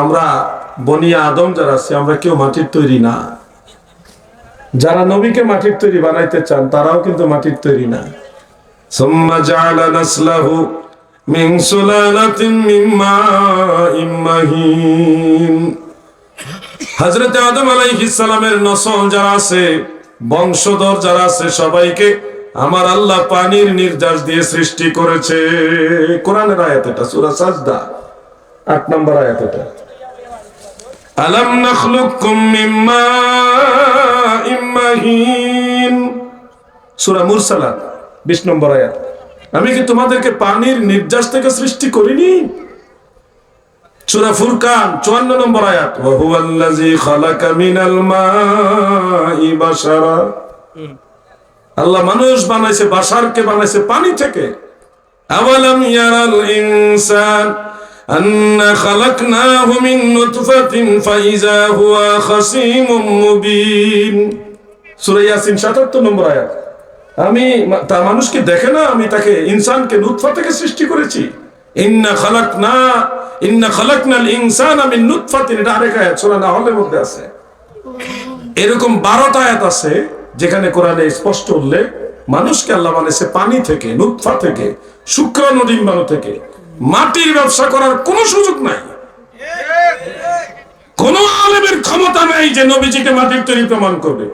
আমরা বনিয়া আদম যারা আছি, আমরা কেউ মাটির তৈরি না। যারা নবীকে মাটির তৈরি বানাইতে চান, তারাও কিন্তু মাটির তৈরি না। সুম্মা আদম আলাইহিস সালামের নসল যারা আছে, বংশধর যারা আছে, সবাইকে আমার আল্লাহ পানির নির্দেশ দিয়ে সৃষ্টি করেছে। কোরআনের আয়াত এটা, সূরা সাজদা 8 নম্বর আয়াত এটা। আলাম নাখলুকুম মিন মাইম মাহিন। সূরা মুরসালাত 20 নম্বর আয়াত। আমি কি তোমাদেরকে পানির নির্যাস থেকে সৃষ্টি করিনি? সূরা ফুরকান 54 নম্বর আয়াত। আল্লাহ মানুষ বানাইছে, বাশারকে বানাইছে পানি থেকে। আওয়ালাম ইয়ারাল ইনসান أنا خلقناه من نطفة فإذا هو خصيم مبين সূরা ইয়াসিন 77 নম্বর আয়াত আমি তা মানুষকে দেখে না আমি তাকে ইনসানকে নুতফা থেকে সৃষ্টি করেছি ইন্না খালাকনা ইন্না খালাকনাল ইনসানা মিন নুতফাতিন এটা আরেক আয়াত সূরা নাহলের মধ্যে আছে এরকম 12টা আয়াত আছে যেখানে কোরআনে স্পষ্ট উল্লেখ মানুষকে আল্লাহ বানাইছে পানি থেকে নুতফা থেকে শুক্রাণু ডিম্বাণু থেকে মাটির ব্যবসা করার কোনো সুযোগ নাই। কোন আলেমের ক্ষমতা নাই যে নবীজিকে মাটির তৈরি প্রমাণ করবে।